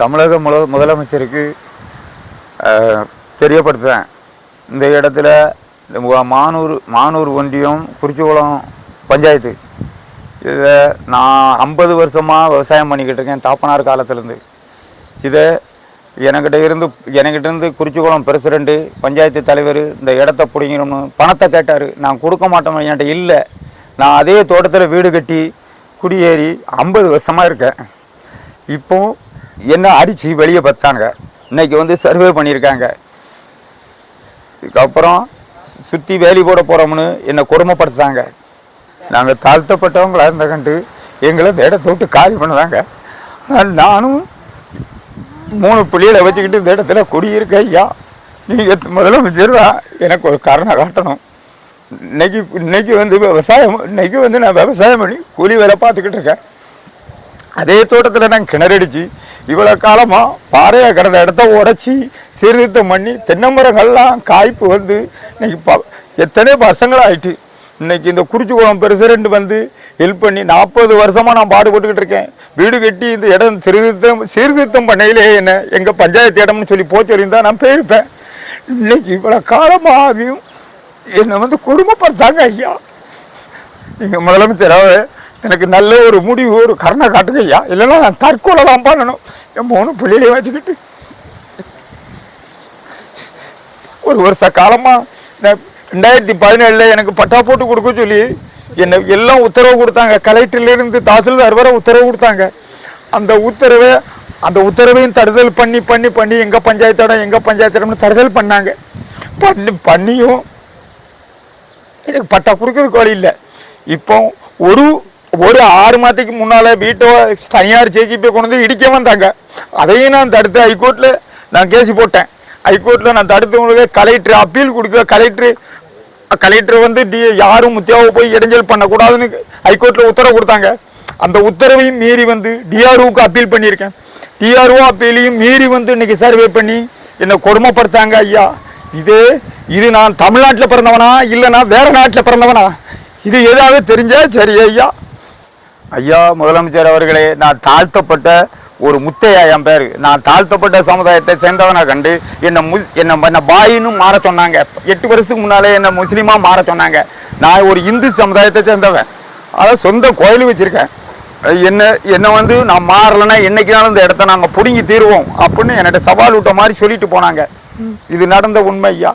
தமிழக முல முதலமைச்சருக்கு தெரியப்படுத்துகிறேன் இந்த இடத்துல மானூர் மானூர் ஒன்றியம் குறிச்சிக்குளம் பஞ்சாயத்து. இதை நான் ஐம்பது வருஷமாக விவசாயம் பண்ணிக்கிட்டு இருக்கேன் தாப்பனார் காலத்துலேருந்து. இதை என்கிட்ட இருந்து எனக்கிட்டேருந்து குறிச்சிக்குளம் பிரசிடண்ட்டு பஞ்சாயத்து தலைவர் இந்த இடத்த பிடிங்கணும்னு பணத்தை கேட்டார். நான் கொடுக்க மாட்டோம் என்கிட்ட இல்லை. நான் அதே தோட்டத்தில் வீடு கட்டி குடியேறி ஐம்பது வருஷமாக இருக்கேன். இப்போ என்ன அடித்து வெளியே பார்த்தாங்க இன்னைக்கு வந்து சர்வே பண்ணியிருக்காங்க. இதுக்கப்புறம் சுற்றி வேலி போட போகிறோம்னு என்னை கொடுமைப்படுத்தாங்க நாங்கள் தாழ்த்தப்பட்டவங்களாக இருந்த கண்டு எங்களை இந்த விட்டு காலி பண்ணுறாங்க. ஆனால் நானும் மூணு பிள்ளைகளை வச்சுக்கிட்டு இந்த இடத்துல குடியிருக்க ஐயா. நீங்கள் முதலமைச்சர் தான் எனக்கு ஒரு காரணம் காட்டணும். இன்னைக்கு இன்னைக்கு வந்து விவசாயம் இன்னைக்கு வந்து நான் விவசாயம் பண்ணி கூலி வேலை பார்த்துக்கிட்டு இருக்கேன். அதே தோட்டத்தில் நான் கிணறடிச்சு இவ்வளோ காலமாக பாறையாக கிடந்த இடத்த உடச்சி சீர்திருத்தம் பண்ணி தென்னை மரங்கள்லாம் காய்ப்பு வந்து இன்னைக்கு ப எத்தனை ஆயிட்டு. இன்னைக்கு இந்த குறிச்சி குளம் பெருசு ரெண்டு வந்து ஹெல்ப் பண்ணி நாற்பது வருஷமாக நான் பாடுபட்டுக்கிட்டு இருக்கேன். வீடு கட்டி இந்த இடம் சீர்திருத்தம் சீர்திருத்தம் பண்ணையிலே என்ன எங்கள் பஞ்சாயத்து இடம்னு சொல்லி போச்சிருந்தா நான் போயிருப்பேன். இன்னைக்கு இவ்வளோ காலமாகியும் என்னை வந்து குடும்பப்படுத்தாங்க ஐயா. நீங்கள் முதலமைச்சராக எனக்கு நல்ல ஒரு முடிவு ஒரு கருணை காட்டுங்க ஐயா. இல்லைன்னா நான் தற்கொலை தான் பண்ணணும். என் மூணு பிள்ளையிலே வச்சுக்கிட்டு. ஒரு வருஷ காலமாக ரெண்டாயிரத்தி பதினேழில் எனக்கு பட்டா போட்டு கொடுக்க சொல்லி என்னை எல்லாம் உத்தரவு கொடுத்தாங்க. கலெக்டர்லேருந்து தாசில்தார் வர உத்தரவு கொடுத்தாங்க. அந்த உத்தரவை அந்த உத்தரவையும் தடுதல் பண்ணி பண்ணி பண்ணி எங்கள் பஞ்சாயத்தோட எங்கள் பஞ்சாயத்திடம்னு தடுதல் பண்ணாங்க. பண்ணி பண்ணியும் எனக்கு பட்டா கொடுக்கறதுக்கு வழி இல்லை. இப்போ ஒரு ஒரு ஆறு மாதத்துக்கு முன்னால் வீட்டை தனியார் ஜேசிபி கொண்டு வந்து இடிக்க வந்தாங்க. அதையும் நான் தடுத்து ஹைகோர்ட்டில் நான் கேஸ் போட்டேன். ஹைகோர்ட்டில் நான் தடுத்தவங்களுக்கு கலெக்டர் அப்பீல் கொடுக்க கலெக்டர் கலெக்டர் வந்து டி யாரும் முத்தியாவை போய் இடைஞ்சல் பண்ணக்கூடாதுன்னு ஹைகோர்ட்டில் உத்தரவு கொடுத்தாங்க. அந்த உத்தரவையும் மீறி வந்து டிஆர்ஓக்கு அப்பீல் பண்ணியிருக்கேன். டிஆர்ஓ அப்பீலையும் மீறி வந்து இன்னைக்கு சர்வே பண்ணி என்னை கொடுமைப்படுத்தாங்க ஐயா. இது இது நான் தமிழ்நாட்டில் பிறந்தவனா இல்லைனா வேறு வேற நாட்டில் பிறந்தவனா? இது ஏதாவது தெரிஞ்சா சரி ஐயா. ஐயா முதலமைச்சர் அவர்களே நான் தாழ்த்தப்பட்ட ஒரு முத்தையா என் பேர். நான் தாழ்த்தப்பட்ட சமுதாயத்தை சேர்ந்தவனை கண்டு என்னை மு என்னை என்னை பாயின்னு மாற சொன்னாங்க. எட்டு வருஷத்துக்கு முன்னாலே என்னை முஸ்லீமாக மாற சொன்னாங்க. நான் ஒரு இந்து சமுதாயத்தை சேர்ந்தவன். அதாவது சொந்த கோயில் வச்சுருக்கேன். என்ன என்னை வந்து நான் மாறலைன்னா என்னைக்குனாலும் இந்த இடத்த நாங்கள் பிடுங்கி தீருவோம் அப்படின்னு என்கிட்ட சவால் விட்ட மாதிரி சொல்லிட்டு போனாங்க. இது நடந்த உண்மை ஐயா